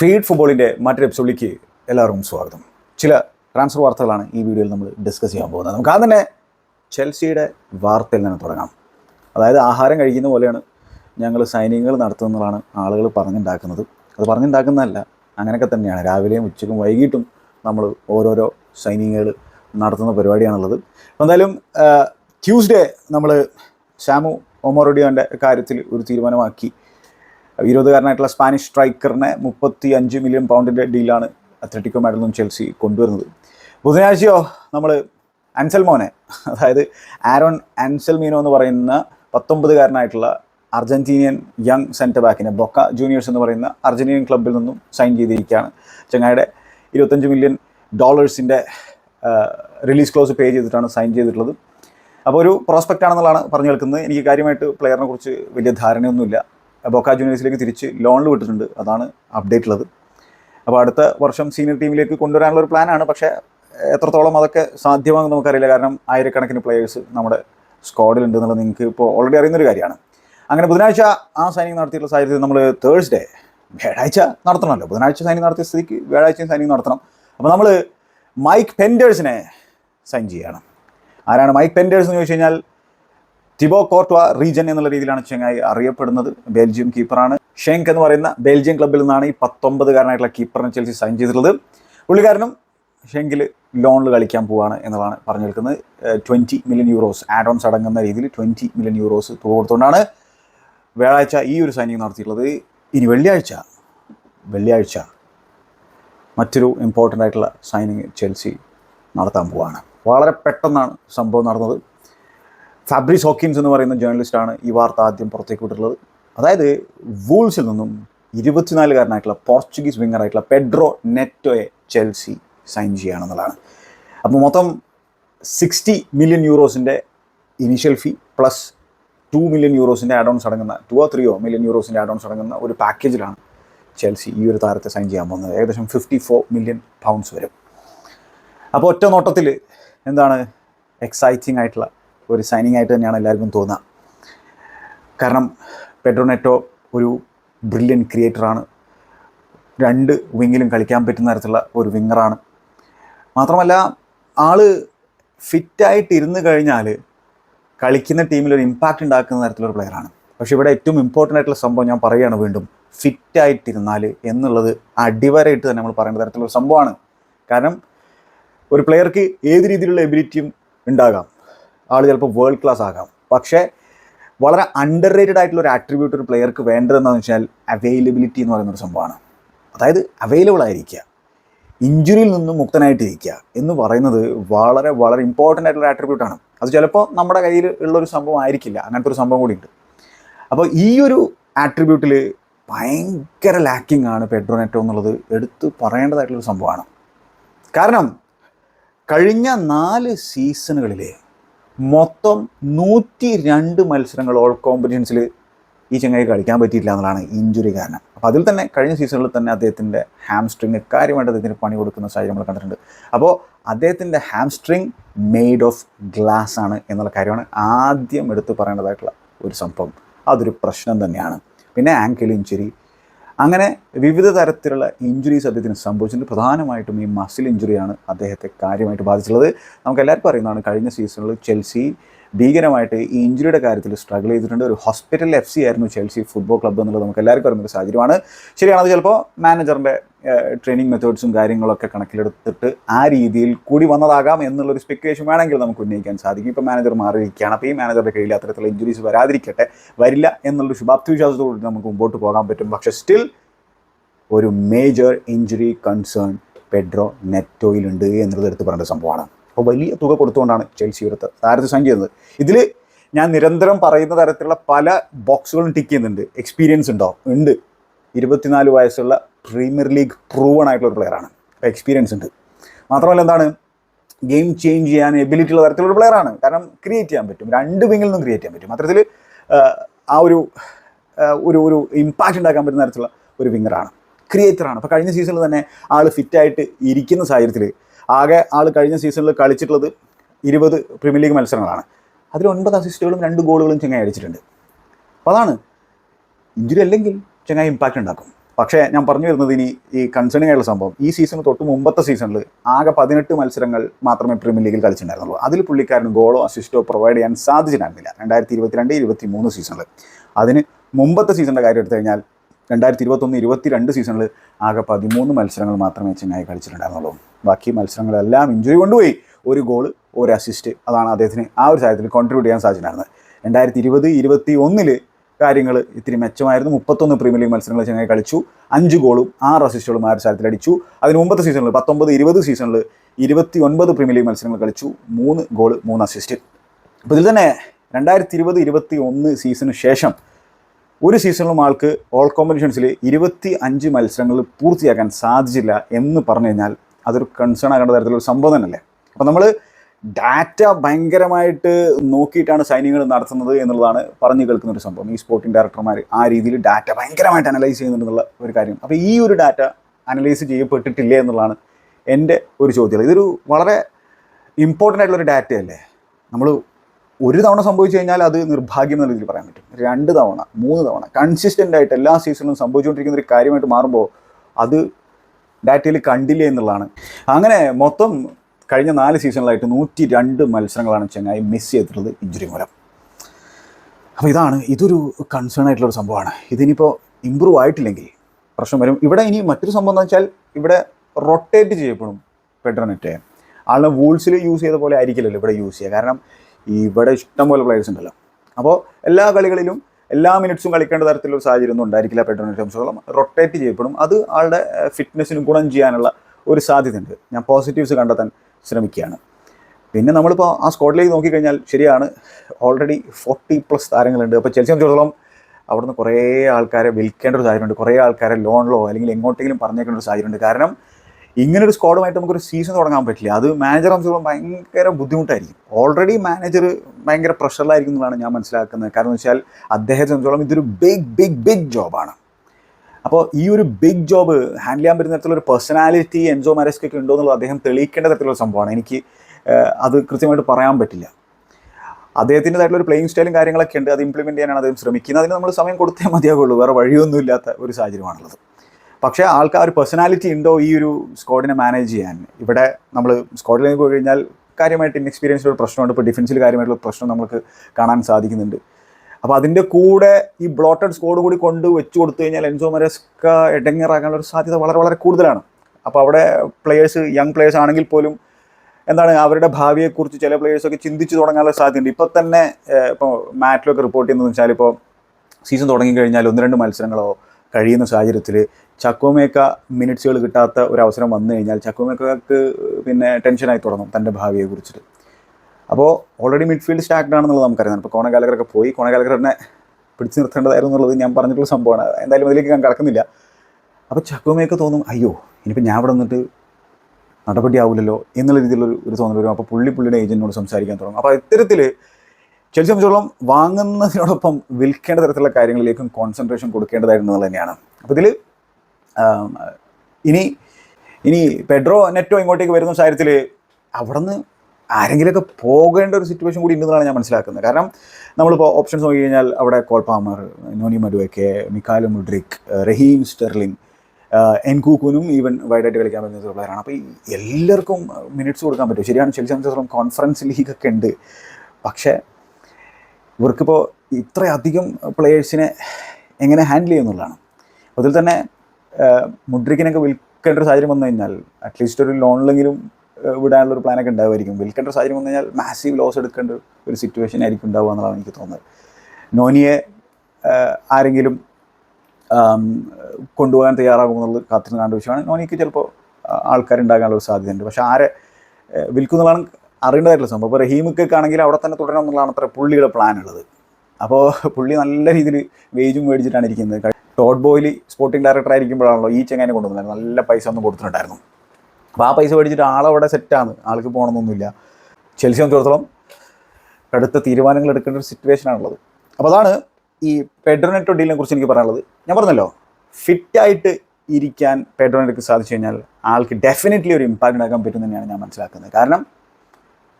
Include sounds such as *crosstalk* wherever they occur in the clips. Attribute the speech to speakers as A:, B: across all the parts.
A: Feed ഫുട്ബോളിന്റെ മറ്റൊരു എപ്പിസോഡിലേക്ക് എല്ലാവർക്കും സ്വാഗതം. ചില ട്രാൻസ്ഫർ വാർത്തകളാണ് ഈ വീഡിയോയിൽ നമ്മൾ ഡിസ്കസ് ചെയ്യാൻ പോകുന്നത്. നമുക്ക് ആദ്യം തന്നെ ചെൽസിയുടെ വാർത്തയിൽ നിന്ന് തുടങ്ങാം. അതായത് ആഹാരം കഴിക്കുന്ന പോലെയാണ് ഞങ്ങൾ സൈനികങ്ങൾ നടത്തുന്നതാണ് ആളുകൾ പറഞ്ഞുണ്ടാക്കുന്നത്. അത് പറഞ്ഞുണ്ടാക്കുന്നതല്ല അങ്ങനെയൊക്കെ തന്നെയാണ്. രാവിലെയും ഉച്ചയ്ക്കും വൈകിട്ടും നമ്മൾ ഓരോരോ സൈനികങ്ങൾ നടത്തുന്ന പരിപാടിയാണുള്ളത്. എന്തായാലും ട്യൂസ്ഡേ നമ്മൾ സാമു ഒമോറോഡിയോന്റെ കാര്യത്തിൽ ഒരു തീരുമാനമാക്കി ഇരുപതുകാരനായിട്ടുള്ള സ്പാനിഷ് സ്ട്രൈക്കറിനെ മുപ്പത്തി അഞ്ച് മില്യൺ പൗണ്ടിന്റെ ഡീലാണ് അത്ലറ്റിക്കോ മാഡിൽ നിന്നും ചെൽസി കൊണ്ടുവരുന്നത്. ബുധനാഴ്ചയോ നമ്മൾ അൻസൽമോനെ അതായത് ആരോൺ അൻസൽമീനോ എന്ന് പറയുന്ന പത്തൊമ്പതുകാരനായിട്ടുള്ള അർജന്റീനിയൻ യങ് സെന്റർ ബാക്കിനെ ബൊക്ക ജൂനിയേഴ്സ് എന്ന് പറയുന്ന അർജന്റീനിയൻ ക്ലബിൽ നിന്നും സൈൻ ചെയ്തിരിക്കുകയാണ്. ചങ്ങായുടെ ഇരുപത്തഞ്ച് മില്യൺ ഡോളേഴ്സിന്റെ റിലീസ് ക്ലോസ് പേ ചെയ്തിട്ടാണ് സൈൻ ചെയ്തിട്ടുള്ളത്. അപ്പോൾ ഒരു പ്രോസ്പെക്റ്റ് ആണെന്നുള്ളതാണ് പറഞ്ഞു കേൾക്കുന്നത്. എനിക്ക് കാര്യമായിട്ട് പ്ലെയറിനെ കുറിച്ച് വലിയ ധാരണയൊന്നുമില്ല. ബൊക്ക ജൂനിയേഴ്സിലേക്ക് തിരിച്ച് ലോണിൽ വിട്ടിട്ടുണ്ട്. അതാണ് അപ്ഡേറ്റ് ഉള്ളത് അപ്പോൾ അടുത്ത വർഷം സീനിയർ ടീമിലേക്ക് കൊണ്ടുവരാനുള്ള ഒരു പ്ലാനാണ് പക്ഷേ എത്രത്തോളം അതൊക്കെ സാധ്യമാകുമെന്ന് നമുക്കറിയില്ല. കാരണം ആയിരക്കണക്കിന് പ്ലെയേഴ്സ് നമ്മുടെ സ്ക്വാഡിലുണ്ട് എന്നുള്ളത് നിങ്ങൾക്ക് ഇപ്പോൾ ഓൾറെഡി അറിയുന്നൊരു കാര്യമാണ്. അങ്ങനെ ബുധനാഴ്ച ആ സൈനിങ് നടത്തിയിട്ടുള്ള സാഹചര്യത്തിൽ നമ്മൾ തേഴ്സ്ഡേ വ്യാഴാഴ്ച നടത്തണമല്ലോ. ബുധനാഴ്ച സൈനിങ് നടത്തിയ സ്ഥിതിക്ക് വ്യാഴാഴ്ചയും സൈനിങ് നടത്തണം. അപ്പോൾ നമ്മൾ മൈക്ക് പെൻഡേഴ്സിനെ സൈൻ ചെയ്യുകയാണ് ആരാണ് മൈക്ക് പെൻഡേഴ്സ് എന്ന് ചോദിച്ചു കഴിഞ്ഞാൽ ടിബോ കോർട്വ റീജൻ എന്നുള്ള രീതിയിലാണ് ചെങ്ങായി അറിയപ്പെടുന്നത്. ബെൽജിയം കീപ്പറാണ്. ഷെങ്ക് എന്ന് പറയുന്ന ബെൽജിയം ക്ലബ്ബിൽ നിന്നാണ് ഈ പത്തൊമ്പതുകാരനായിട്ടുള്ള കീപ്പറിനെ ചെൽസി സൈൻ ചെയ്തിട്ടുള്ളത്. പുള്ളിക്കാരനും ഷെങ്കിൽ ലോണിൽ കളിക്കാൻ പോവാണ് എന്നതാണ് പറഞ്ഞു നിൽക്കുന്നത്. Twenty million euros add ons അടങ്ങുന്ന രീതിയിൽ ട്വന്റി മില്യൺ യൂറോസ് തുക കൊടുത്തുകൊണ്ടാണ് വ്യാഴാഴ്ച ഈ ഒരു സൈനിങ് നടത്തിയിട്ടുള്ളത്. ഇനി വെള്ളിയാഴ്ച വെള്ളിയാഴ്ച മറ്റൊരു ഇമ്പോർട്ടന്റ് ആയിട്ടുള്ള സൈനിങ് ചെൽസി നടത്താൻ പോവുകയാണ് വളരെ പെട്ടെന്നാണ് സംഭവം നടന്നത്. ഫാബ്രിസ് ഹോക്കിൻസ് എന്ന് പറയുന്ന ജേർണലിസ്റ്റാണ് ഈ വാർത്ത ആദ്യം പുറത്തേക്ക് വിട്ടിട്ടുള്ളത്. അതായത് വൂൾസിൽ നിന്നും ഇരുപത്തിനാലുകാരനായിട്ടുള്ള പോർച്ചുഗീസ് വിങ്ങറായിട്ടുള്ള പെഡ്രോ നെറ്റോയെ ചെൽസി സൈൻ ചെയ്യുകയാണെന്നുള്ളതാണ്. അപ്പോൾ മൊത്തം sixty million യൂറോസിന്റെ initial fee plus two million യൂറോസിന്റെ add ons അടങ്ങുന്ന ടു ഓ ത്രീയോ മില്യൺ യൂറോസിന്റെ ആഡോൺസ് അടങ്ങുന്ന ഒരു പാക്കേജിലാണ് ചെൽസി ഈ ഒരു താരത്തെ സൈൻ ചെയ്യാൻ പോകുന്നത്. ഏകദേശം ഫിഫ്റ്റി ഫോർ മില്യൺ പൗണ്ട്സ് വരും. അപ്പോൾ ഒറ്റ നോട്ടത്തിൽ എന്താണ് എക്സൈറ്റിംഗ് ആയിട്ടുള്ള ഒരു സൈനിങ് ആയിട്ട് തന്നെയാണ് എല്ലാവർക്കും തോന്നുക. കാരണം പെഡ്രോനെറ്റോ ഒരു ബ്രില്യൻ ക്രിയേറ്ററാണ് രണ്ട് വിങ്ങിലും കളിക്കാൻ പറ്റുന്ന തരത്തിലുള്ള ഒരു വിങ്ങറാണ് മാത്രമല്ല ആൾ ഫിറ്റായിട്ടിരുന്ന് കഴിഞ്ഞാൽ കളിക്കുന്ന ടീമിൽ ഒരു ഇമ്പാക്റ്റ് ഉണ്ടാക്കുന്ന തരത്തിലൊരു പ്ലെയറാണ് പക്ഷേ ഇവിടെ ഏറ്റവും ഇമ്പോർട്ടന്റ് ആയിട്ടുള്ള സംഭവം ഞാൻ പറയുകയാണ് വീണ്ടും. ഫിറ്റായിട്ടിരുന്നാൽ എന്നുള്ളത് അടിവരയിട്ട് തന്നെ നമ്മൾ പറയേണ്ട തരത്തിലുള്ള സംഭവമാണ്. കാരണം ഒരു പ്ലെയർക്ക് ഏത് രീതിയിലുള്ള എബിലിറ്റിയും ഉണ്ടാകാം. ആൾ ചിലപ്പോൾ വേൾഡ് ക്ലാസ് ആകാം. പക്ഷേ വളരെ അണ്ടർ റേറ്റഡ് ആയിട്ടുള്ള ഒരു ആട്രിബ്യൂട്ട് ഒരു പ്ലെയർക്ക് വേണ്ടതെന്ന് വെച്ചാൽ അവൈലബിലിറ്റി എന്ന് പറയുന്നൊരു സംഭവമാണ്. അതായത് അവൈലബിൾ ആയിരിക്കുക. ഇഞ്ചുറിയിൽ നിന്നും മുക്തനായിട്ടിരിക്കുക എന്ന് പറയുന്നത് വളരെ വളരെ ഇമ്പോർട്ടന്റ് ആയിട്ടുള്ള ആട്രിബ്യൂട്ടാണ് അത് ചിലപ്പോൾ നമ്മുടെ കയ്യിൽ ഉള്ളൊരു സംഭവം ആയിരിക്കില്ല. അങ്ങനത്തെ ഒരു സംഭവം കൂടി ഉണ്ട്. അപ്പോൾ ഈ ഒരു ആട്രിബ്യൂട്ടിൽ ഭയങ്കര ലാക്കിംഗ് ആണ് പെഡ്രോനെറ്റോ എന്നുള്ളത് എടുത്ത് പറയേണ്ടതായിട്ടുള്ളൊരു സംഭവമാണ്. കാരണം കഴിഞ്ഞ നാല് സീസണുകളിൽ മൊത്തം നൂറ്റി രണ്ട് മത്സരങ്ങൾ ഓൾ കോമ്പറ്റീഷൻസിൽ ഈ ചങ്ങായി കളിക്കാൻ പറ്റിയില്ല എന്നുള്ളതാണ് ഇഞ്ചുറി കാരണം. അപ്പോൾ അതിൽ തന്നെ കഴിഞ്ഞ സീസണിൽ തന്നെ അദ്ദേഹത്തിന്റെ ഹാംസ്ട്രിങ് കാര്യമായിട്ട് അദ്ദേഹത്തിന് പണി കൊടുക്കുന്ന സാഹചര്യം നമ്മൾ കണ്ടിട്ടുണ്ട്. അപ്പോൾ അദ്ദേഹത്തിന്റെ ഹാംസ്ട്രിങ് മെയ്ഡ് ഓഫ് ഗ്ലാസ് ആണ് എന്നുള്ള കാര്യമാണ് ആദ്യം എടുത്ത് പറയേണ്ടതായിട്ടുള്ള ഒരു സംഭവം. അതൊരു പ്രശ്നം തന്നെയാണ്. പിന്നെ ആങ്കിൾ ഇഞ്ചുറി അങ്ങനെ വിവിധ തരത്തിലുള്ള ഇഞ്ചുറീസ് അദ്ദേഹത്തിന് സംഭവിച്ചിട്ടുണ്ട്. പ്രധാനമായിട്ടും ഈ മസിൽ ഇഞ്ചുറിയാണ് അദ്ദേഹത്തെ കാര്യമായിട്ട് ബാധിച്ചുള്ളത് നമുക്ക് എല്ലാവർക്കും അറിയുന്നതാണ് കഴിഞ്ഞ സീസണിൽ ചെൽസി ഭീകരമായിട്ട് ഈ ഇഞ്ചുറിയുടെ കാര്യത്തിൽ സ്ട്രഗിൾ ചെയ്തിട്ടുണ്ട്. ഒരു ഹോസ്പിറ്റൽ എഫ് സി ആയിരുന്നു ചെൽസി ഫുട്ബോൾ ക്ലബ്ബ് എന്നുള്ളത് നമുക്ക് എല്ലാവർക്കും അറിയുന്ന ഒരു സാഹചര്യമാണ്. ശരിയാണ് അത് ചിലപ്പോൾ മാനേജറിന്റെ ട്രെയിനിങ് മെത്തേഡ്സും കാര്യങ്ങളൊക്കെ കണക്കിലെടുത്തിട്ട് ആ രീതിയിൽ കൂടി വന്നതാകാം എന്നുള്ളൊരു സ്പെക്കുലേഷൻ വേണമെങ്കിൽ നമുക്ക് ഉന്നയിക്കാൻ സാധിക്കും. ഇപ്പോൾ മാനേജർ മാറിയിരിക്കുകയാണ്. അപ്പോൾ ഈ മാനേജറുടെ കയ്യിൽ അത്തരത്തിലുള്ള ഇഞ്ചുറീസ് വരാതിരിക്കട്ടെ വരില്ല എന്നുള്ളൊരു ശുഭാപ്തി വിശ്വാസത്തോടുകൂടി നമുക്ക് മുമ്പോട്ട് പോകാൻ പറ്റും. പക്ഷേ സ്റ്റിൽ ഒരു മേജർ ഇഞ്ചുറി കൺസേൺ പെഡ്രോ നെറ്റോയിലുണ്ട് എന്നുള്ളത് എടുത്ത് പറയേണ്ട സംഭവമാണ്. അപ്പോൾ വലിയ തുക കൊടുത്തുകൊണ്ടാണ് ചെൽസി എടുത്ത് താരത്തെ സൈൻ ചെയ്തത് ഇതിൽ ഞാൻ നിരന്തരം പറയുന്ന തരത്തിലുള്ള പല ബോക്സുകളും ടിക്ക് ചെയ്യുന്നുണ്ട്. എക്സ്പീരിയൻസ് ഉണ്ടോ? ഉണ്ട്. ഇരുപത്തിനാല് വയസ്സുള്ള പ്രീമിയർ ലീഗ് പ്രൂവൺ ആയിട്ടുള്ള ഒരു പ്ലെയറാണ് എക്സ്പീരിയൻസ് ഉണ്ട്. മാത്രമല്ല എന്താണ്? ഗെയിം ചേഞ്ച് ചെയ്യാൻ എബിലിറ്റി ഉള്ള തരത്തിലുള്ള പ്ലെയറാണ് കാരണം ക്രിയേറ്റ് ചെയ്യാൻ പറ്റും. രണ്ട് വിങ്ങിൽ നിന്നും ക്രിയേറ്റ് ചെയ്യാൻ പറ്റും. അത്തരത്തിൽ ആ ഒരു ഒരു ഒരു ഇമ്പാക്റ്റ് ഉണ്ടാക്കാൻ പറ്റുന്ന തരത്തിലുള്ള ഒരു വിങ്ങറാണ് ക്രിയേറ്ററാണ് അപ്പോൾ കഴിഞ്ഞ സീസണിൽ തന്നെ ആൾ ഫിറ്റായിട്ട് ഇരിക്കുന്ന സാഹചര്യത്തിൽ ആകെ ആൾ കഴിഞ്ഞ സീസണിൽ കളിച്ചിട്ടുള്ളത് ഇരുപത് പ്രീമിയർ ലീഗ് മത്സരങ്ങളാണ്. അതിൽ ഒൻപത് അസിസ്റ്റുകളും രണ്ട് ഗോളുകളും ചെങ്ങായി അടിച്ചിട്ടുണ്ട്. അപ്പോൾ അതാണ്. ഇഞ്ചുറി അല്ലെങ്കിൽ ചങ്ങായി ഇമ്പാക്റ്റ് ഉണ്ടാക്കും. പക്ഷേ ഞാൻ പറഞ്ഞു വരുന്നത് ഇനി ഈ കൺസേണിംഗ് ആയിട്ടുള്ള സംഭവം. ഈ സീസണിൽ തൊട്ട് മുമ്പത്തെ സീസണിൽ ആകെ പതിനെട്ട് മത്സരങ്ങൾ മാത്രമേ പ്രീമിയർ ലീഗിൽ കളിച്ചിട്ടുണ്ടായിരുന്നുള്ളൂ. അതിൽ പുള്ളിക്കാരന് ഗോളോ അസിസ്റ്റോ പ്രൊവൈഡ് ചെയ്യാൻ സാധിച്ചിട്ടുണ്ടായിരുന്നില്ല രണ്ടായിരത്തി ഇരുപത്തിരണ്ട് ഇരുപത്തി മൂന്ന് സീസണിൽ അതിന് മുമ്പത്തെ സീസണിന്റെ കാര്യം എടുത്തു കഴിഞ്ഞാൽ രണ്ടായിരത്തി ഇരുപത്തൊന്ന് ഇരുപത്തിരണ്ട് സീസണിൽ ആകെ പതിമൂന്ന് മത്സരങ്ങൾ മാത്രമേ ചെന്നൈ കളിച്ചിട്ടുണ്ടായിരുന്നുള്ളൂ. ബാക്കി മത്സരങ്ങളെല്ലാം ഇഞ്ചുറി കൊണ്ടുപോയി. ഒരു ഗോൾ ഒരു അസിസ്റ്റ് അതാണ് അദ്ദേഹത്തിന് ആ ഒരു സാഹചര്യത്തിൽ കോൺട്രിബ്യൂട്ട് ചെയ്യാൻ സാധിച്ചിട്ടുണ്ടായിരുന്നത്. രണ്ടായിരത്തി ഇരുപത് ഇരുപത്തി ഒന്നിൽ കാര്യങ്ങൾ ഇത്തിരി മെച്ചമായിരുന്നു. മുപ്പത്തൊന്ന് പ്രീമിയർ ലീഗ് മത്സരങ്ങൾ ചെന്നൈ കളിച്ചു. അഞ്ച് ഗോളും ആറ് അസിസ്റ്റുകളും ആ ഒരു സാഹചര്യത്തിൽ അടിച്ചു. അതിന് മുമ്പത്തെ സീസണിൽ പത്തൊമ്പത് ഇരുപത് സീസണിൽ ഇരുപത്തി ഒൻപത് പ്രീമിയർ ലീഗ് മത്സരങ്ങൾ കളിച്ചു. മൂന്ന് ഗോൾ മൂന്ന് അസിസ്റ്റ് അപ്പോൾ ഇതിൽ തന്നെ രണ്ടായിരത്തി ഇരുപത് ഇരുപത്തി ഒന്ന് സീസണിന് ശേഷം ഒരു സീസണിലും ആൾക്ക് ഓൾ കോമ്പറ്റീഷൻസിൽ ഇരുപത്തി അഞ്ച് മത്സരങ്ങൾ പൂർത്തിയാക്കാൻ സാധിച്ചില്ല എന്ന് പറഞ്ഞു കഴിഞ്ഞാൽ അതൊരു കൺസേൺ ആകേണ്ട തരത്തിലൊരു സംഭവം തന്നെയല്ലേ? അപ്പം നമ്മൾ ഡാറ്റ ഭയങ്കരമായിട്ട് നോക്കിയിട്ടാണ് സൈനികൾ നടത്തുന്നത് എന്നുള്ളതാണ് പറഞ്ഞു കേൾക്കുന്ന ഒരു സംഭവം. ഈ സ്പോർട്ടിംഗ് ഡയറക്ടർമാർ ആ രീതിയിൽ ഡാറ്റ ഭയങ്കരമായിട്ട് അനലൈസ് ചെയ്യുന്നുണ്ടെന്നുള്ള ഒരു കാര്യം. അപ്പോൾ ഈ ഒരു ഡാറ്റ അനലൈസ് ചെയ്യപ്പെട്ടിട്ടില്ലേ എന്നുള്ളതാണ് എന്റെ ഒരു ചോദ്യം. ഇതൊരു വളരെ ഇമ്പോർട്ടന്റ് ആയിട്ടുള്ളൊരു ഡാറ്റയല്ലേ നമ്മൾ ഒരു തവണ സംഭവിച്ചു കഴിഞ്ഞാൽ അത് നിർഭാഗ്യം എന്ന രീതിയിൽ പറയാൻ പറ്റും. രണ്ട് തവണ മൂന്ന് തവണ കൺസിസ്റ്റന്റ് ആയിട്ട് എല്ലാ സീസണിലും സംഭവിച്ചുകൊണ്ടിരിക്കുന്ന ഒരു കാര്യമായിട്ട് മാറുമ്പോൾ അത് ഡാറ്റയിൽ കണ്ടില്ല എന്നുള്ളതാണ്. അങ്ങനെ മൊത്തം കഴിഞ്ഞ നാല് സീസണിലായിട്ട് നൂറ്റി രണ്ട് മത്സരങ്ങളാണ് ചെങ്ങായി മിസ് ചെയ്തിട്ടുള്ളത് ഇഞ്ചുറി മൂലം. അപ്പോൾ ഇതാണ് ഇതൊരു കൺസേൺ ആയിട്ടുള്ളൊരു സംഭവമാണ്. ഇതിനിപ്പോൾ ഇമ്പ്രൂവ് ആയിട്ടില്ലെങ്കിൽ പ്രശ്നം വരും. ഇവിടെ ഇനി മറ്റൊരു സംഭവം എന്ന് വെച്ചാൽ ഇവിടെ റൊട്ടേറ്റ് ചെയ്യപ്പെടും പെട്രോനെറ്റ്. ആളിനെ വൂൾസിൽ യൂസ് ചെയ്ത പോലെ ആയിരിക്കില്ലല്ലോ ഇവിടെ യൂസ് ചെയ്യുക. കാരണം ഇവിടെ ഇഷ്ടംപോലെ പ്ലേയേഴ്സ് ഉണ്ടല്ലോ. അപ്പോൾ എല്ലാ കളികളിലും എല്ലാ മിനിറ്റ്സും കളിക്കേണ്ട തരത്തിലുള്ള സാഹചര്യം ഒന്നും ഉണ്ടായിരിക്കില്ല പെട്രോനെറ്റ് സംബന്ധിച്ചോളം റൊട്ടേറ്റ് ചെയ്യപ്പെടും. അത് ആളുടെ ഫിറ്റ്നസ്സിന് ഗുണം ചെയ്യാനുള്ള ഒരു സാധ്യതയുണ്ട്. ഞാൻ പോസിറ്റീവ്സ് കണ്ടെത്താൻ ശ്രമിക്കുകയാണ്. പിന്നെ നമ്മളിപ്പോൾ ആ സ്ക്വാഡിലേക്ക് നോക്കിക്കഴിഞ്ഞാൽ ശരിയാണ് ഓൾറെഡി ഫോർട്ടി പ്ലസ് താരങ്ങളുണ്ട്. അപ്പോൾ ചെൽസിയെ സംബന്ധിച്ചിടത്തോളം അവിടുന്ന് കുറേ ആൾക്കാരെ വിൽക്കേണ്ട ഒരു സാഹചര്യമുണ്ട്. കുറേ ആൾക്കാരെ ലോണിലോ അല്ലെങ്കിൽ എങ്ങോട്ടെങ്കിലും പറഞ്ഞേക്കേണ്ട ഒരു സാഹചര്യമുണ്ട്. കാരണം ഇങ്ങനെ ഒരു സ്ക്വാഡുമായിട്ട് നമുക്കൊരു സീസൺ തുടങ്ങാൻ പറ്റില്ല. അത് മാനേജർ സംബന്ധിച്ചോളം ഭയങ്കര ബുദ്ധിമുട്ടായിരിക്കും. ഓൾറെഡി മാനേജർ ഭയങ്കര പ്രഷറിലായിരിക്കും എന്നാണ് ഞാൻ മനസ്സിലാക്കുന്നത്. കാരണം എന്ന് വെച്ചാൽ അദ്ദേഹത്തെ സംബന്ധിച്ചോളം ഇതൊരു ബിഗ് ബിഗ് ബിഗ് ജോബാണ് അപ്പോൾ ഈ ഒരു ബിഗ് ജോബ് ഹാൻഡിൽ ചെയ്യാൻ പറ്റുന്ന തരത്തിലുള്ള ഒരു പേഴ്സണാലിറ്റി എൻജോ മാരസ്കൊക്കെ ഉണ്ടോ എന്നുള്ളത് അദ്ദേഹം തെളിയിക്കേണ്ട തരത്തിലുള്ള സംഭവമാണ്. എനിക്ക് അത് കൃത്യമായിട്ട് പറയാൻ പറ്റില്ല. അദ്ദേഹത്തിന്റെതായിട്ടുള്ള ഒരു പ്ലേയിങ് സ്റ്റൈലും കാര്യങ്ങളൊക്കെ ഉണ്ട്. അത് ഇംപ്ലിമെന്റ് ചെയ്യാനാണ് അദ്ദേഹം ശ്രമിക്കുന്നത്. അതിന് നമ്മൾ സമയം കൊടുത്തേ മതിയാകുള്ളൂ വേറെ വഴിയൊന്നുമില്ലാത്ത ഒരു സാഹചര്യമാണുള്ളത്. പക്ഷേ ആൾക്കാർ ഒരു പേഴ്സണാലിറ്റി ഉണ്ടോ ഈ ഒരു സ്ക്വാഡിനെ മാനേജ് ചെയ്യാൻ? ഇവിടെ നമ്മൾ സ്ക്വാഡിലേക്ക് പോയി കഴിഞ്ഞാൽ കാര്യമായിട്ട് ഇൻഎക്സ്പീരിയൻസിൽ ഒരു പ്രശ്നമുണ്ട്. ഇപ്പോൾ ഡിഫൻസിൽ കാര്യമായിട്ടുള്ള പ്രശ്നം നമുക്ക് കാണാൻ സാധിക്കുന്നുണ്ട്. അപ്പോൾ അതിന്റെ കൂടെ ഈ ബ്ലോട്ടഡ് സ്കോഡ് കൂടി കൊണ്ട് വെച്ച് കൊടുത്തു കഴിഞ്ഞാൽ എൻസോ മരസ്ക എഡങ്ങറാകാനുള്ള ഒരു സാധ്യത വളരെ വളരെ കൂടുതലാണ്. അപ്പോൾ അവിടെ പ്ലെയേഴ്സ് യങ് പ്ലെയേഴ്സ് ആണെങ്കിൽ പോലും എന്താണ് അവരുടെ ഭാവിയെക്കുറിച്ച് ചില പ്ലെയേഴ്സൊക്കെ ചിന്തിച്ച് തുടങ്ങാനുള്ള സാധ്യതയുണ്ട്. ഇപ്പോൾ തന്നെ ഇപ്പോൾ മാറ്റിലൊക്കെ റിപ്പോർട്ട് ചെയ്യുന്നതെന്ന് വെച്ചാൽ ഇപ്പോൾ സീസൺ തുടങ്ങിക്കഴിഞ്ഞാൽ ഒന്ന് രണ്ട് മത്സരങ്ങളോ കഴിയുന്ന സാഹചര്യത്തിൽ ചക്കോമേക്ക മിനിറ്റ്സുകൾ കിട്ടാത്ത ഒരു അവസരം വന്നു കഴിഞ്ഞാൽ ചക്കോമേക്കക്ക് പിന്നെ ടെൻഷനായി തുടങ്ങും തന്റെ ഭാവിയെ കുറിച്ചിട്ട്. അപ്പോൾ ഓൾറെഡി മിഡ്ഫീൽഡ് സ്റ്റാക്ഡ് ആണെന്നുള്ളത് നമുക്കറിയാം. ഇപ്പോൾ കോണകാലകരൊക്കെ പോയി കോണ കോണകാലകരനെ പിടിച്ചു നിർത്തേണ്ടതായിരുന്നു എന്നുള്ളത് ഞാൻ പറഞ്ഞിട്ടുള്ള സംഭവമാണ്. എന്തായാലും അതിലേക്ക് ഞാൻ കടക്കുന്നില്ല. അപ്പോൾ ചക്കോമേക്ക് തോന്നും അയ്യോ ഇനിയിപ്പോൾ ഞാൻ ഇവിടെ നിന്നിട്ട് നടപടിയാവില്ലല്ലോ എന്നുള്ള രീതിയിലൊരു ഒരു തോന്നൽ വരും. അപ്പോൾ പുള്ളി പുള്ളിയുടെ ഏജന്റിനോട് സംസാരിക്കാൻ തുടങ്ങും. അപ്പോൾ ഇത്തരത്തിൽ ചെൽസി സംബന്ധിച്ചോളം വാങ്ങുന്നതിനോടൊപ്പം വിൽക്കേണ്ട തരത്തിലുള്ള കാര്യങ്ങളിലേക്കും കോൺസെൻട്രേഷൻ കൊടുക്കേണ്ടതായിരുന്നുള്ളത് തന്നെയാണ്. അപ്പോൾ ഇതിൽ ഇനി ഇനി പെഡ്രോ നെറ്റോ ഇങ്ങോട്ടേക്ക് വരുന്ന സാഹചര്യത്തിൽ അവിടെ നിന്ന് ആരെങ്കിലുമൊക്കെ പോകേണ്ട ഒരു സിറ്റുവേഷൻ കൂടി ഉണ്ടെന്നാണ് ഞാൻ മനസ്സിലാക്കുന്നത്. കാരണം നമ്മളിപ്പോൾ ഓപ്ഷൻസ് നോക്കി കഴിഞ്ഞാൽ അവിടെ കോൾപാമർ നോനി മഡുവയ്ക്ക് മിക്കാലു മുഡ്രിക് റഹീം സ്റ്റെർലിംഗ് എൻകൂക്കുനും ഈവൻ വൈഡായിട്ട് കളിക്കാൻ പറ്റുന്ന പ്ലെയറാണ് അപ്പോൾ എല്ലാവർക്കും മിനിറ്റ്സ് കൊടുക്കാൻ പറ്റും. ശരിയാണ് ചെൽസി സംബന്ധിച്ചിടത്തോളം കോൺഫറൻസ് ലീഗൊക്കെ ഉണ്ട്. പക്ഷേ ഇവർക്കിപ്പോൾ ഇത്രയധികം പ്ലെയേഴ്സിനെ എങ്ങനെ ഹാൻഡിൽ ചെയ്യുന്നുള്ളതാണ്. അതിൽ തന്നെ മുഡ്രിക്കിനൊക്കെ വിൽക്കേണ്ട ഒരു സാഹചര്യം വന്നു കഴിഞ്ഞാൽ അറ്റ്ലീസ്റ്റ് ഒരു ലോണിലെങ്കിലും വിടാനുള്ള ഒരു പ്ലാനൊക്കെ ഉണ്ടാവുമായിരിക്കും. വിൽക്കേണ്ട ഒരു സാഹചര്യം വന്നു കഴിഞ്ഞാൽ മാസീവ് ലോസ് എടുക്കേണ്ട ഒരു സിറ്റുവേഷൻ ആയിരിക്കും ഉണ്ടാവുക എന്നുള്ളതാണ് എനിക്ക് തോന്നുന്നത്. നോനിയെ ആരെങ്കിലും കൊണ്ടുപോകാൻ തയ്യാറാകുമെന്നുള്ളത് കാത്തിരുന്ന് കാണേണ്ട വിഷയമാണ്. നോനിക്ക് ചിലപ്പോൾ ആൾക്കാരുണ്ടാകാനുള്ള ഒരു സാധ്യതയുണ്ട്. പക്ഷേ ആരെ വിൽക്കുന്നതാണ് അറിയേണ്ടതായിട്ടുള്ള സംഭവം. അപ്പോൾ റഹീമൊക്കെ ആണെങ്കിൽ അവിടെ തന്നെ തുടരണം എന്നുള്ളതാണ് അത്ര പുള്ളിയുടെ പ്ലാൻ ഉള്ളത്. അപ്പോൾ പുള്ളി നല്ല രീതിയിൽ വേജും മേടിച്ചിട്ടാണ് ഇരിക്കുന്നത്. ടോഡ് ബോയിലി സ്പോർട്ടിംഗ് ഡയറക്ടർ ആയിരിക്കുമ്പോഴാണല്ലോ ഈ ചെങ്ങനെ കൊണ്ടുവന്നത്. നല്ല പൈസ ഒന്നും കൊടുത്തിട്ടുണ്ടായിരുന്നു. അപ്പോൾ ആ പൈസ മേടിച്ചിട്ട് ആളവിടെ സെറ്റാണ് ആൾക്ക് പോകണമെന്നൊന്നുമില്ല. ചെൽസി സംബന്ധിച്ചിടത്തോളം അടുത്ത തീരുമാനങ്ങൾ എടുക്കേണ്ട ഒരു സിറ്റുവേഷനാണുള്ളത് അപ്പോൾ അതാണ് ഈ പെഡ്രോനെറ്റോ ഡീലിനെ കുറിച്ച് എനിക്ക് പറയാനുള്ളത്. ഞാൻ പറഞ്ഞല്ലോ ഫിറ്റായിട്ട് ഇരിക്കാൻ പെഡ്രോനെറ്റ് സാധിച്ചു കഴിഞ്ഞാൽ ആൾക്ക് ഡെഫിനറ്റ്ലി ഒരു ഇമ്പാക്റ്റ് ഉണ്ടാക്കാൻ പറ്റും തന്നെയാണ് ഞാൻ മനസ്സിലാക്കുന്നത്. കാരണം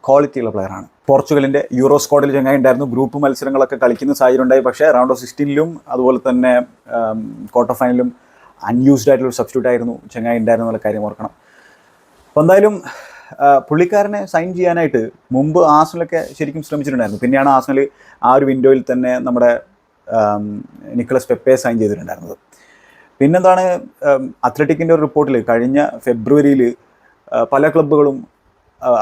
A: ക്വാളിറ്റിയുള്ള പ്ലെയറാണ് പോർച്ചുഗലിന്റെ യൂറോ സ്ക്വാഡിൽ ചങ്ങായി ഉണ്ടായിരുന്നു. ഗ്രൂപ്പ് മത്സരങ്ങളൊക്കെ കളിക്കുന്ന സാഹചര്യം ഉണ്ടായി. പക്ഷേ റൗണ്ട് ഓഫ് സിക്സ്റ്റീനിലും അതുപോലെ തന്നെ ക്വാർട്ടർ ഫൈനലിലും അൺയൂസ്ഡ് ആയിട്ടുള്ള സബ്സ്റ്റിറ്റ്യൂട്ട് ആയിരുന്നു ചങ്ങായി ഉണ്ടായിരുന്നു എന്നുള്ള കാര്യം ഓർക്കണം. അപ്പോൾ എന്തായാലും പുള്ളിക്കാരനെ സൈൻ ചെയ്യാനായിട്ട് മുമ്പ് ആസ്നലൊക്കെ ശരിക്കും ശ്രമിച്ചിട്ടുണ്ടായിരുന്നു. പിന്നെയാണ് ആസ്നൽ ആ ഒരു വിൻഡോയിൽ തന്നെ നമ്മുടെ നിക്കോളസ് പെപ്പയെ സൈൻ ചെയ്തിട്ടുണ്ടായിരുന്നത്. പിന്നെന്താണ് അത്ലറ്റിക്കിന്റെ ഒരു റിപ്പോർട്ടിൽ കഴിഞ്ഞ ഫെബ്രുവരിയിൽ പല ക്ലബ്ബുകളും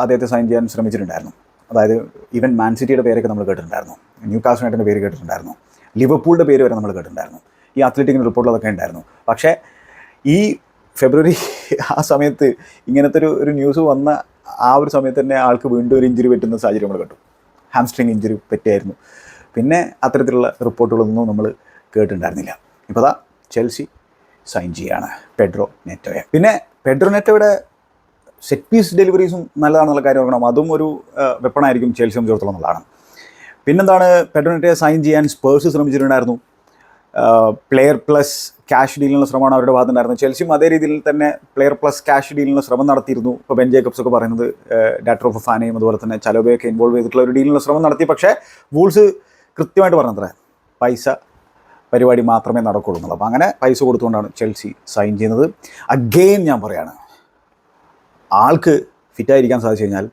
A: അദ്ദേഹത്തെ സൈൻ ചെയ്യാൻ ശ്രമിച്ചിട്ടുണ്ടായിരുന്നു. അതായത് ഈവൻ മാൻസിറ്റിയുടെ പേരൊക്കെ നമ്മൾ കേട്ടിട്ടുണ്ടായിരുന്നു. ന്യൂ കാസ്റ്റ് യുണൈറ്റഡിന്റെ പേര് കേട്ടിട്ടുണ്ടായിരുന്നു. ലിവർപൂളിന്റെ പേര് വരെ നമ്മൾ കേട്ടിട്ടുണ്ടായിരുന്നു. ഈ അത്ലറ്റിക്കിന്റെ റിപ്പോർട്ടിലതൊക്കെ ഉണ്ടായിരുന്നു. പക്ഷേ ഈ ഫെബ്രുവരി ആ സമയത്ത് ഇങ്ങനത്തെ ഒരു ഒരു ന്യൂസ് വന്ന ആ ഒരു സമയത്ത് തന്നെ ആൾക്ക് വീണ്ടും ഒരു ഇഞ്ചുറി പറ്റുന്ന സാഹചര്യം നമ്മൾ കേട്ടു ഹാംസ്ട്രിങ് ഇഞ്ചുറി പറ്റിയായിരുന്നു. പിന്നെ അത്തരത്തിലുള്ള റിപ്പോർട്ടുകളൊന്നും നമ്മൾ കേട്ടിട്ടുണ്ടായിരുന്നില്ല. ഇപ്പോൾ അതാ ചെൽസി സൈൻ ചെയ്യാണ്. പെഡ്രോ നെറ്റോയെ പിന്നെ പെഡ്രോ നെറ്റോയുടെ സെറ്റ് പീസ് ഡെലിവറീസും നല്ലതാണെന്നുള്ള കാര്യം ഓർക്കണം. അതും ഒരു വെപ്പണായിരിക്കും ചേൽസി സംബന്ധിച്ചിടത്തോളം എന്നുള്ളതാണ് പിന്നെന്താണ് പെഡ്രോ സൈൻ ചെയ്യാൻ സ്പേഴ്സ് ശ്രമിച്ചിട്ടുണ്ടായിരുന്നു. പ്ലെയർ പ്ലസ് ക്യാഷ് ഡീലിനുള്ള ശ്രമമാണ് അവരുടെ ഭാഗത്തുണ്ടായിരുന്നത്. ചെൽസിയും അതേ രീതിയിൽ തന്നെ പ്ലെയർ പ്ലസ് ക്യാഷ് ഡീലിനുള്ള ശ്രമം നടത്തിയിരുന്നു. ഇപ്പോൾ ബെൻ ജേക്കബ്സ് ഒക്കെ പറയുന്നത് ഡാക്ടർ ഓഫ് ഫാനയും അതുപോലെ തന്നെ ചലോബയൊക്കെ ഇൻവോൾവ് ചെയ്തിട്ടുള്ള ഒരു ഡീലിനുള്ള ശ്രമം നടത്തി. പക്ഷേ വൂൾസ് കൃത്യമായിട്ട് പറഞ്ഞത്ര പൈസ പരിപാടി മാത്രമേ നടക്കുള്ളൂ എന്നുള്ളത്. അപ്പോൾ അങ്ങനെ പൈസ കൊടുത്തുകൊണ്ടാണ് ചെൽസി സൈൻ ചെയ്യുന്നത്. അഗെയിൻ ഞാൻ പറയാണ് ആൾക്ക് ഫിറ്റായിരിക്കാൻ സാധിച്ചു കഴിഞ്ഞാൽ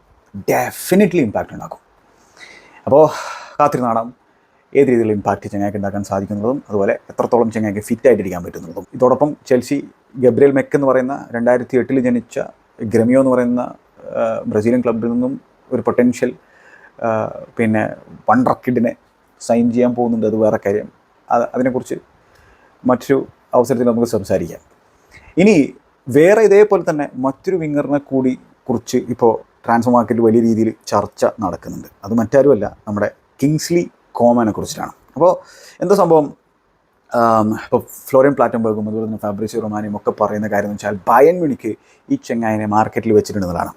A: ഡെഫിനറ്റ്ലി ഇമ്പാക്റ്റ് ഉണ്ടാക്കും. അപ്പോൾ കാത്തിരി കാണാം ഏത് രീതിയിൽ ഇമ്പാക്റ്റ് ചെങ്ങായ്ക്ക് ഉണ്ടാക്കാൻ സാധിക്കുന്നതും അതുപോലെ എത്രത്തോളം ചെങ്ങായ്ക്ക് ഫിറ്റായിട്ടിരിക്കാൻ പറ്റുന്നതും. ഇതോടൊപ്പം ചെൽസി ഗബ്രിയൽ മെക്ക് എന്ന് പറയുന്ന രണ്ടായിരത്തി എട്ടിൽ ജനിച്ച ഗ്രമിയോ എന്ന് പറയുന്ന ബ്രസീലിയൻ ക്ലബിൽ നിന്നും ഒരു പൊട്ടൻഷ്യൽ പിന്നെ വണ്ടർ കിഡിനെ സൈൻ ചെയ്യാൻ പോകുന്നുണ്ട്. അത് വേറെ കാര്യം. അത് അതിനെക്കുറിച്ച് മറ്റൊരു അവസരത്തിൽ നമുക്ക് സംസാരിക്കാം. ഇനി വേറെ ഇതേപോലെ തന്നെ മറ്റൊരു വിങ്ങറിനെ കൂടി കുറിച്ച് ഇപ്പോൾ ട്രാൻസ്ഫർ മാർക്കറ്റിൽ വലിയ രീതിയിൽ ചർച്ച നടക്കുന്നുണ്ട്. അത് മറ്റാരുമല്ല നമ്മുടെ കിങ്സ്ലി കോമാനെ കുറിച്ചിട്ടാണ്. അപ്പോൾ എന്താ സംഭവം? ഇപ്പോൾ ഫ്ലോറിയൻ പ്ലാറ്റംബർഗും അതുപോലെ തന്നെ ഫാബ്രിസി റൊമാനിയും ഒക്കെ പറയുന്ന കാര്യം എന്ന് വെച്ചാൽ ബയൻ മിണിക്ക് ഈ ചെങ്ങായനെ മാർക്കറ്റിൽ വെച്ചിട്ടുണ്ടെന്നതാണ്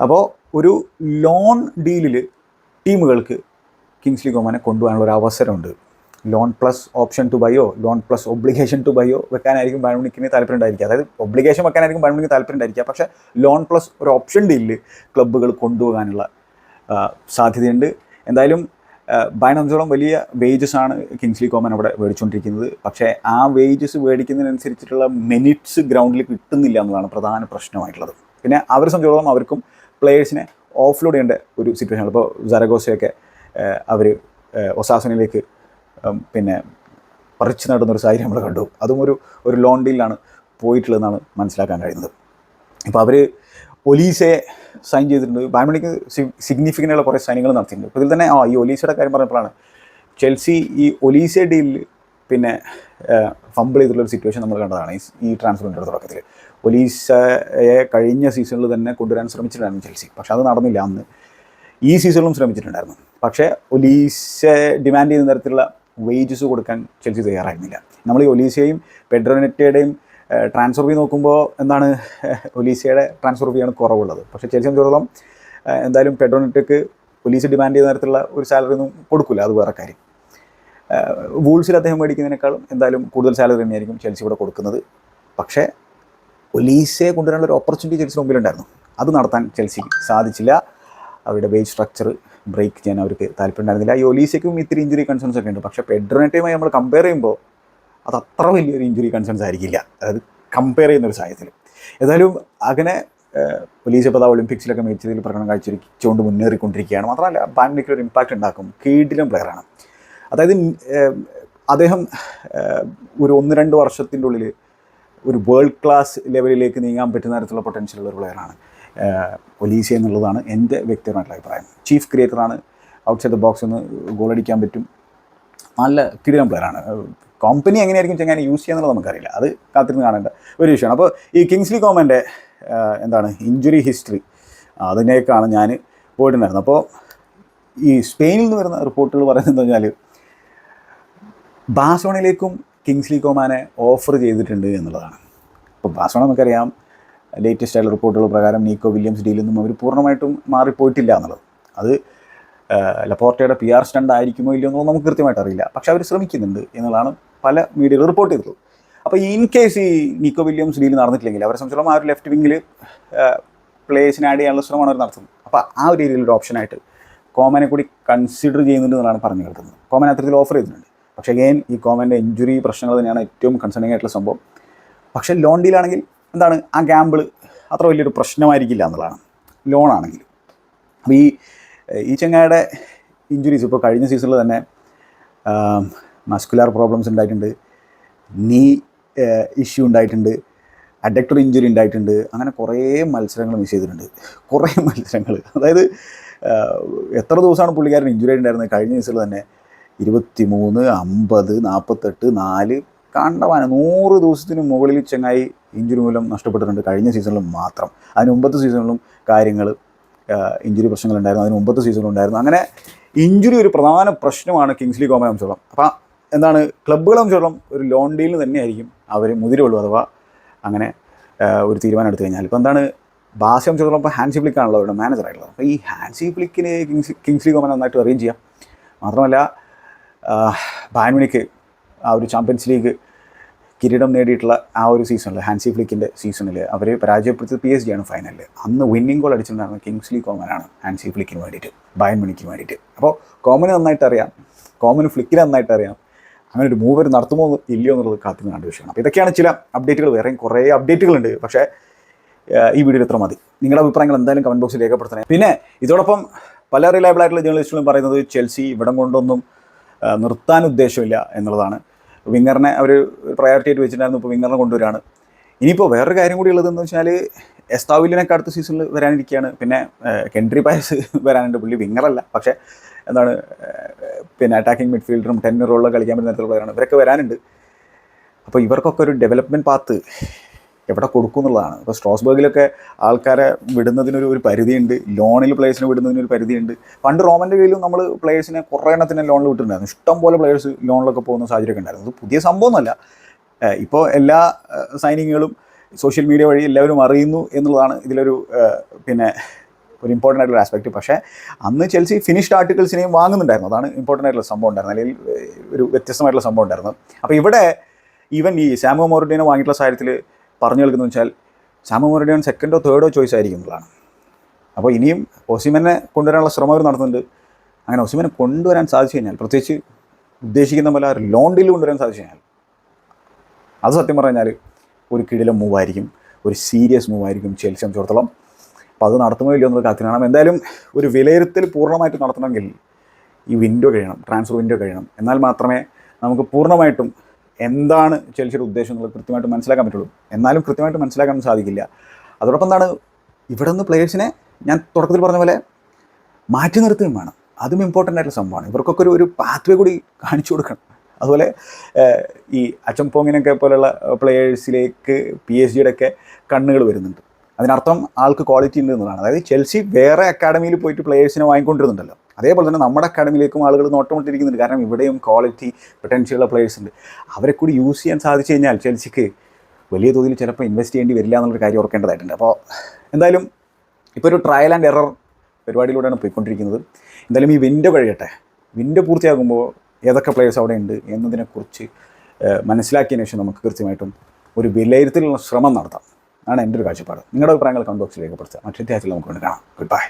A: അപ്പോൾ ഒരു ലോൺ ഡീലിൽ ടീമുകൾക്ക് കിങ്സ്ലി കോമാനെ കൊണ്ടുപോകാനുള്ള ഒരു അവസരമുണ്ട്. Loan plus option to buy loan plus obligation to buy വെക്കാനായിരിക്കും ബാൻമുണിക്കിന് താല്പര്യം ഉണ്ടായിരിക്കുക. അതായത് ഒബ്ലിഗേഷൻ വെക്കാനായിരിക്കും ബാൻമുണിക്ക് താല്പര്യം ഉണ്ടായിരിക്കുക. പക്ഷേ ലോൺ പ്ലസ് ഒരു ഓപ്ഷൻ ഡീലിൽ ക്ലബ്ബുകൾ കൊണ്ടുപോകാനുള്ള സാധ്യതയുണ്ട്. എന്തായാലും ബയണംസോളം വലിയ വേജസ് ആണ് കിങ്സ്ലി കോമൻ അവിടെ മേടിച്ചുകൊണ്ടിരിക്കുന്നത്. പക്ഷേ ആ വേജസ് മേടിക്കുന്നതിനനുസരിച്ചിട്ടുള്ള മെനിറ്റ്സ് ഗ്രൗണ്ടിൽ കിട്ടുന്നില്ല എന്നതാണ് പ്രധാന പ്രശ്നമായിട്ടുള്ളത്. പിന്നെ അവരെ സംബന്ധിച്ചോളം അവർക്കും പ്ലേയേഴ്സിനെ ഓഫ്ലോഡ് ചെയ്യേണ്ട ഒരു സിറ്റുവേഷനാണ് ഇപ്പോൾ ജറഗോസയൊക്കെ അവർ ഒസാസനിലേക്ക് ഉം, പിന്നെ പറിച്ചു നടുന്ന ഒരു സാഹചര്യം നമ്മൾ കണ്ടു. അതും ഒരു ഒരു ലോൺ ഡീലാണ് പോയിട്ടുള്ളതെന്നാണ് മനസ്സിലാക്കാൻ കഴിയുന്നത്. ഇപ്പോൾ അവർ ഒലീസയെ സൈൻ ചെയ്തിട്ടുണ്ട്. ബാമണിക്ക് സിഗ്നിഫിക്കന്റ് ആയിട്ടുള്ള കുറേ സൈനികൾ നടത്തിയിട്ടുണ്ട്. അപ്പോൾ ഇതിൽ തന്നെ ആ ഈ ഒലീസയുടെ കാര്യം പറഞ്ഞപ്പോഴാണ് ചെൽസി ഈ ഒലീസ ഡീലിൽ പിന്നെ ഫംബിൾ ചെയ്തിട്ടുള്ള ഒരു സിറ്റുവേഷൻ നമ്മൾ കണ്ടതാണ് ഈ ഈ ട്രാൻസ്ഫറിന്റെ തുടക്കത്തിൽ ഒലീസയെ കഴിഞ്ഞ സീസണിൽ തന്നെ കൊണ്ടുവരാൻ ശ്രമിച്ചിട്ടുണ്ടായിരുന്നു ചെൽസി. പക്ഷേ അത് നടന്നില്ല. അന്ന് ഈ സീസണിലും ശ്രമിച്ചിട്ടുണ്ടായിരുന്നു. പക്ഷേ ഒലീസ ഡിമാൻഡ് ചെയ്യുന്ന തരത്തിലുള്ള വേജസ് കൊടുക്കാൻ ചെൽസി തയ്യാറായിരുന്നില്ല. നമ്മൾ ഈ ഒലീസയെയും പെഡ്രോനെറ്റയുടെയും ട്രാൻസ്ഫർ ഫീ നോക്കുമ്പോൾ എന്താണ് ഒലീസയുടെ ട്രാൻസ്ഫർ ഫീയാണ് കുറവുള്ളത്. പക്ഷേ ചെൽസി സംബന്ധിച്ചിടത്തോളം എന്തായാലും പെഡ്രോനെറ്റയ്ക്ക് ഒലീസ ഡിമാൻഡ് ചെയ്യുന്ന തരത്തിലുള്ള ഒരു സാലറി ഒന്നും കൊടുക്കില്ല അത് വേറെ കാര്യം. വൂൾസിൽ അദ്ദേഹം മേടിക്കുന്നതിനേക്കാളും എന്തായാലും കൂടുതൽ സാലറി തന്നെയായിരിക്കും ചെൽസി ഇവിടെ കൊടുക്കുന്നത്. പക്ഷേ ഒലീസയെ കൊണ്ടുവരാനുള്ള ഒരു ഓപ്പർച്യൂണിറ്റി ചെൽസി മുമ്പിലുണ്ടായിരുന്നു. അത് നടത്താൻ ചെൽസിക്ക് സാധിച്ചില്ല. അവരുടെ വേജ് സ്ട്രക്ചർ ബ്രേക്ക് ചെയ്യാൻ അവർക്ക് താല്പര്യമുണ്ടായിരുന്നില്ല. ഈ ഒലീസയ്ക്കും ഇത്തിരി ഇഞ്ചുറി കൺസേൺസ് ഒക്കെ ഉണ്ട്. പക്ഷേ പെഡ്രോനെറ്റുമായി നമ്മൾ കമ്പയർ ചെയ്യുമ്പോൾ അത് അത്ര വലിയൊരു ഇഞ്ചുറി കൺസേൺസ് ആയിരിക്കില്ല. അതായത് കമ്പയർ ചെയ്യുന്ന ഒരു സാഹചര്യത്തിൽ. ഏതായാലും അങ്ങനെ പോലീസ് ഇപ്പോൾ ഒളിമ്പിക്സിലൊക്കെ മികച്ചതിൽ പ്രകടനം കാഴ്ചവെച്ചുകൊണ്ട് മുന്നേറിക്കൊണ്ടിരിക്കുകയാണ്. മാത്രമല്ല ബാൻഡിക്ക് ഒരു ഇമ്പാക്റ്റ് ഉണ്ടാക്കും. കീഴിലും പ്ലെയറാണ് അതായത് അദ്ദേഹം ഒരു ഒന്ന് രണ്ട് വർഷത്തിന്റെ ഉള്ളിൽ ഒരു വേൾഡ് ക്ലാസ് ലെവലിലേക്ക് നീങ്ങാൻ പറ്റുന്ന തരത്തിലുള്ള പൊട്ടൻഷ്യൽ ഉള്ള ഒരു പ്ലെയറാണ് ഒലീസ എന്നുള്ളതാണ് എന്റെ വ്യക്തിപരമായിട്ടുള്ള അഭിപ്രായം. ചീഫ് ക്രിയേറ്ററാണ് ഔട്ട്സൈഡ് ദ ബോക്സ് ഒന്ന് ഗോളടിക്കാൻ പറ്റും. നല്ല കിടിലം പ്ലെയറാണ് കമ്പനി എങ്ങനെയായിരിക്കും ചെങ്ങനെ യൂസ് ചെയ്യാന്നുള്ളത് നമുക്കറിയില്ല. അത് കാത്തിരുന്ന് കാണേണ്ട ഒരു വിഷയമാണ്. അപ്പോൾ ഈ കിങ്സ്ലി കോമന്റെ എന്താണ് ഇഞ്ചുറി ഹിസ്റ്ററി അതിനേക്കാണ് ഞാൻ പോയിട്ടുണ്ടായിരുന്നത്. അപ്പോൾ ഈ സ്പെയിനിൽ നിന്ന് വരുന്ന റിപ്പോർട്ടുകൾ പറയുന്നത് വെച്ചാൽ ബാസോണയിലേക്കും കിങ്സ്ലി കോമാനെ ഓഫർ ചെയ്തിട്ടുണ്ട് എന്നുള്ളതാണ്. ഇപ്പോൾ ബാസോണ നമുക്കറിയാം ലേറ്റസ്റ്റ് ആയിട്ടുള്ള റിപ്പോർട്ടുകൾ പ്രകാരം നീക്കോ വില്യംസ് ഡീലൊന്നും അവർ പൂർണമായിട്ടും മാറിപ്പോയിട്ടില്ല എന്നുള്ളത്. അത് ലപ്പോർട്ടയുടെ പി ആർ സ്റ്റണ്ട് ആയിരിക്കുമോ ഇല്ലയോ എന്നുള്ളത് നമുക്ക് കൃത്യമായിട്ട് അറിയില്ല. പക്ഷെ അവർ ശ്രമിക്കുന്നുണ്ട് എന്നുള്ളതാണ് പല മീഡിയകൾ റിപ്പോർട്ട് ചെയ്തത്. അപ്പോൾ ഇൻ കേസ് ഈ നിക്കോ വില്യംസ് ഡീൽ നടന്നിട്ടില്ലെങ്കിൽ അവരെ സംബന്ധിച്ചോളം ആ ഒരു ലെഫ്റ്റ് വിങ്ങിൽ പ്ലേസിന് ആഡ് ചെയ്യാനുള്ള ശ്രമമാണ് അവർ നടത്തുന്നത്. അപ്പോൾ ആ ഒരു രീതിയിലൊരു ഓപ്ഷനായിട്ട് കോമനെ കൂടി കൺസിഡർ ചെയ്യുന്നുണ്ട് എന്നാണ് പറഞ്ഞു കേൾക്കുന്നത്. കോമൻ അത്തരത്തിൽ ഓഫർ ചെയ്തിട്ടുണ്ട്. പക്ഷേ അഗെയിൻ ഈ കോമന്റെ ഇഞ്ചുറി പ്രശ്നങ്ങൾ തന്നെയാണ് ഏറ്റവും കൺസേണിംഗ് ആയിട്ടുള്ള സംഭവം. പക്ഷേ ലോൺ ഡീലാണെങ്കിൽ എന്താണ്? ആ ഗ്യാമ്പിൾ അത്ര വലിയൊരു പ്രശ്നമായിരിക്കില്ല എന്നുള്ളതാണ്. ലോണാണെങ്കിൽ അപ്പോൾ ഈ ഈ ചെങ്ങായുടെ ഇഞ്ചുറീസ് ഇപ്പോൾ കഴിഞ്ഞ സീസണിൽ തന്നെ മസ്കുലാർ പ്രോബ്ലംസ് ഉണ്ടായിട്ടുണ്ട് നീ ഇഷ്യൂ ഉണ്ടായിട്ടുണ്ട് അഡക്ടർ ഇഞ്ചുറി ഉണ്ടായിട്ടുണ്ട് അങ്ങനെ കുറേ മത്സരങ്ങൾ മിസ് ചെയ്തിട്ടുണ്ട്. കുറേ *laughs* മത്സരങ്ങൾ. അതായത് എത്ര ദിവസമാണ് പുള്ളിക്കാരൻ ഇഞ്ചുറി ഉണ്ടായിരുന്നത് കഴിഞ്ഞ സീസണിൽ തന്നെ ഇരുപത്തി മൂന്ന് അമ്പത് നാൽപ്പത്തെട്ട് നാല് കണ്ടവാന നൂറ് ദിവസത്തിന് മുകളിൽ ചെങ്ങായി ഇഞ്ചുറി മൂലം നഷ്ടപ്പെട്ടിട്ടുണ്ട് കഴിഞ്ഞ സീസണിലും മാത്രം. അതിന് മുമ്പത്തെ സീസണിലും കാര്യങ്ങൾ ഇഞ്ചുറി പ്രശ്നങ്ങളുണ്ടായിരുന്നു അതിന് മുമ്പത്തെ സീസണുണ്ടായിരുന്നു അങ്ങനെ ഇഞ്ചുറി ഒരു പ്രധാന പ്രശ്നമാണ് കിങ്സ്ലി കോമയെ സംബന്ധിച്ചോളം അപ്പം എന്താണ് ക്ലബ്ബുകളെ സംബന്ധിച്ചോളം ഒരു ലോൺ ഡീലിന് തന്നെയായിരിക്കും അവർ മുതിരുള്ളൂ അഥവാ അങ്ങനെ ഒരു തീരുമാനം എടുത്തു കഴിഞ്ഞാൽ. ഇപ്പോൾ എന്താണ് ബാസി സംബന്ധിച്ചിടത്തോളം ഇപ്പോൾ ഹാൻസി ഫ്ലിക്കാണല്ലോ അവരുടെ മാനേജർ ആയിട്ടുള്ളത്. അപ്പോൾ ഈ ഹാൻസി ഫ്ലിക്കിന് കിങ്സ് കിങ്സ്ലി കോമൻ നന്നായിട്ട് അറേഞ്ച് ചെയ്യാം. മാത്രമല്ല ബാൻമിണിക്ക് ആ ഒരു ചാമ്പ്യൻസ് ലീഗ് കിരീടം നേടിയിട്ടുള്ള ആ ഒരു സീസണിൽ ഹാൻസി ഫ്ലിക്കിന്റെ സീസണിൽ അവർ പരാജയപ്പെടുത്തിയത് പി എസ് ആണ് ഫൈനലിൽ അന്ന് വിന്നിംഗ് ഗോൾ അടിച്ചിട്ടുണ്ടായിരുന്നത് കിങ്സ്ലി കോമനാണ് ഹാൻസി ഫ്ലിക്കിന് വേണ്ടിയിട്ട് ബയൻ മണിക്ക് വേണ്ടിയിട്ട്. അപ്പോൾ കോമന് നന്നായിട്ട് അറിയാം കോമന് ഫ്ലിക്കിന് നന്നായിട്ട് അറിയാം. അങ്ങനെ ഒരു മൂവർ നടത്തുമോ ഇല്ലയോ എന്നുള്ളത് കാത്തിന്ന് കണ്ട വിഷയമാണ്. അപ്പോൾ ഇതൊക്കെയാണ് ചില അപ്ഡേറ്റുകൾ വേറെയും കുറേ അപ്ഡേറ്റുകളുണ്ട് പക്ഷേ ഈ വീഡിയോ ഇത്ര മതി. നിങ്ങളുടെ അഭിപ്രായങ്ങൾ എന്തായാലും കമന്റ് ബോക്സിൽ രേഖപ്പെടുത്തണേ. പിന്നെ ഇതോടൊപ്പം പല റിലയബിൾ ആയിട്ടുള്ള ജേർണലിസ്റ്റുകളും പറയുന്നത് ചെൽസി ഇവിടം കൊണ്ടൊന്നും നിർത്താൻ ഉദ്ദേശമില്ല എന്നുള്ളതാണ്. വിങ്ങറിനെ അവർ പ്രയോറിറ്റി ആയിട്ട് വെച്ചിട്ടുണ്ടായിരുന്നു. ഇപ്പോൾ വിങ്ങറിനെ കൊണ്ടുവരാണ്. ഇനിയിപ്പോൾ വേറൊരു കാര്യം കൂടി ഉള്ളതെന്ന് വെച്ചാൽ എസ്താവിലിനൊക്കെ അടുത്ത സീസണിൽ വരാനിരിക്കുകയാണ് പിന്നെ കെൻട്രി പായസ് *laughs* വരാനുണ്ട്. പുള്ളി വിങ്ങറല്ല. പക്ഷേ എന്താണ് പിന്നെ അറ്റാക്കിംഗ് മിഡ്ഫീൽഡറും ടെന്നറുള്ള കളിക്കാൻ പറ്റുന്ന തരത്തിലുള്ളവരാണ്. ഇവരൊക്കെ വരാനുണ്ട്. അപ്പോൾ ഇവർക്കൊക്കെ ഒരു ഡെവലപ്മെന്റ് പാത്ത് എവിടെ കൊടുക്കും എന്നുള്ളതാണ് ഇപ്പോൾ സ്ട്രോസ്ബർഗിലൊക്കെ ആൾക്കാരെ വിടുന്നതിനൊരു ഒരു പരിധിയുണ്ട്. ലോണിൽ പ്ലേയേഴ്സിനെ വിടുന്നതിനൊരു പരിധിയുണ്ട്. പണ്ട് റോമന്റെ കയ്യിലും നമ്മൾ പ്ലേയേഴ്സിനെ കുറേ എണ്ണത്തിന് ലോണിൽ വിട്ടിട്ടുണ്ടായിരുന്നു. ഇഷ്ടം പോലെ പ്ലേയേഴ്സ് ലോണിലൊക്കെ പോകുന്ന സാഹചര്യമൊക്കെ ഉണ്ടായിരുന്നു. അത് പുതിയ സംഭവമൊന്നുമല്ല ഇപ്പോൾ എല്ലാ സൈനിങ്ങുകളും സോഷ്യൽ മീഡിയ വഴി എല്ലാവരും അറിയുന്നു എന്നുള്ളതാണ് ഇതിലൊരു പിന്നെ ഒരു ഇമ്പോർട്ടന്റ് ആയിട്ടുള്ള ആസ്പെക്റ്റ് പക്ഷേ അന്ന് ചെൽസി ഫിനിഷ്ഡ് ആർട്ടിക്കിൾസിനെയും വാങ്ങുന്നുണ്ടായിരുന്നു. അതാണ് ഇമ്പോർട്ടന്റ് ആയിട്ടുള്ള സംഭവം ഉണ്ടായിരുന്നത്. അല്ലെങ്കിൽ ഒരു വ്യത്യസ്തമായിട്ടുള്ള സംഭവം ഉണ്ടായിരുന്നു. അപ്പോൾ ഇവിടെ ഈവൻ ഈ സാമോ മോറിഡിനെ വാങ്ങിയിട്ടുള്ള സാഹചര്യത്തിൽ പറഞ്ഞു കേൾക്കുന്നത് വെച്ചാൽ സാമോ മോറിഡിയൻ സെക്കൻഡോ തേർഡോ ചോയ്സ് ആയിരിക്കും എന്നുള്ളതാണ്. അപ്പോൾ ഇനിയും ഒസിമനെ കൊണ്ടുവരാനുള്ള ശ്രമം അവർ നടത്തുന്നുണ്ട്. അങ്ങനെ ഒസിമനെ കൊണ്ടുവരാൻ സാധിച്ചു കഴിഞ്ഞാൽ പ്രത്യേകിച്ച് ഉദ്ദേശിക്കുന്ന പോലെ ലോൺ ഡീൽ കൊണ്ടുവരാൻ സാധിച്ചു കഴിഞ്ഞാൽ അത് സത്യം പറഞ്ഞാൽ ഒരു കിടിലം മൂവായിരിക്കും ഒരു സീരിയസ് മൂവായിരിക്കും ചെൽസി സംബന്ധിച്ചിടത്തോളം. അപ്പോൾ അത് നടത്തുമോ ഇല്ലയോ എന്നത് കാത്തിനാണ് എന്തായാലും ഒരു വിലയിരുത്തൽ പൂർണമായിട്ട് നടത്തണമെങ്കിൽ ഈ വിൻഡോ കഴിയണം ട്രാൻസ്ഫർ വിൻഡോ കഴിയണം. എന്നാൽ മാത്രമേ നമുക്ക് പൂർണമായിട്ടും എന്താണ് ചെൽസിയുടെ ഉദ്ദേശം എന്നുള്ളത് കൃത്യമായിട്ട് മനസ്സിലാക്കാൻ പറ്റുള്ളൂ. എന്നാലും കൃത്യമായിട്ട് മനസ്സിലാക്കാൻ സാധിക്കില്ല. അതോടൊപ്പം എന്താണ് ഇവിടെ നിന്ന് പ്ലേയേഴ്സിനെ ഞാൻ തുടക്കത്തിൽ പറഞ്ഞ പോലെ മാറ്റി നിർത്തുകയും വേണം. അതും ഇമ്പോർട്ടന്റ് ആയിട്ടുള്ള സംഭവമാണ്. ഇവർക്കൊക്കെ ഒരു ഒരു പാത്വേ കൂടി കാണിച്ചു കൊടുക്കണം. അതുപോലെ ഈ അച്ചംപോങ്ങിനൊക്കെ പോലെയുള്ള പ്ലെയേഴ്സിലേക്ക് പി എസ് ജിയുടെ ഒക്കെ കണ്ണുകൾ വരുന്നുണ്ട്. അതിനർത്ഥം ആൾക്ക് ക്വാളിറ്റി ഉണ്ട് എന്നതാണ് അതായത് ചെൽസി വേറെ അക്കാഡമിയിൽ പോയിട്ട് പ്ലെയേഴ്സിനെ വാങ്ങിക്കൊണ്ടിരുന്നുണ്ടല്ലോ. അതേപോലെ തന്നെ നമ്മുടെ അക്കാഡമിയിലേക്കും ആളുകൾ നോട്ടമിട്ടിരിക്കുന്നുണ്ട്. കാരണം ഇവിടെയും ക്വാളിറ്റി പൊട്ടൻഷ്യലുള്ള പ്ലേയേഴ്സ് ഉണ്ട്. അവരെ കൂടി യൂസ് ചെയ്യാൻ സാധിച്ചു കഴിഞ്ഞാൽ ചെൽസിക്ക് വലിയ തോതിൽ ചിലപ്പോൾ ഇൻവെസ്റ്റ് ചെയ്യേണ്ടി വരില്ല എന്നുള്ളൊരു കാര്യം ഓർക്കേണ്ടതായിട്ടുണ്ട്. അപ്പോൾ എന്തായാലും ഇപ്പോൾ ഒരു ട്രയൽ ആൻഡ് എറർ പരിപാടിയിലൂടെയാണ് പോയിക്കൊണ്ടിരിക്കുന്നത്. എന്തായാലും ഈ വിൻഡോ കഴിയട്ടെ. വിൻഡോ പൂർത്തിയാകുമ്പോൾ ഏതൊക്കെ പ്ലേയേഴ്സ് അവിടെ ഉണ്ട് എന്നതിനെക്കുറിച്ച് മനസ്സിലാക്കിയതിന് ശേഷം നമുക്ക് കൃത്യമായിട്ടും ഒരു വിലയിരുത്തലുള്ള ശ്രമം നടത്താം. ആണ് എന്റെ ഒരു കാഴ്ചപ്പാട്. നിങ്ങളുടെ അഭിപ്രായങ്ങൾ കമന്റ് ബോക്സിൽ രേഖപ്പെടുത്തുക. മറ്റു അധ്യായത്തിൽ നമുക്ക് വേണ്ടി കാണാം. Good bye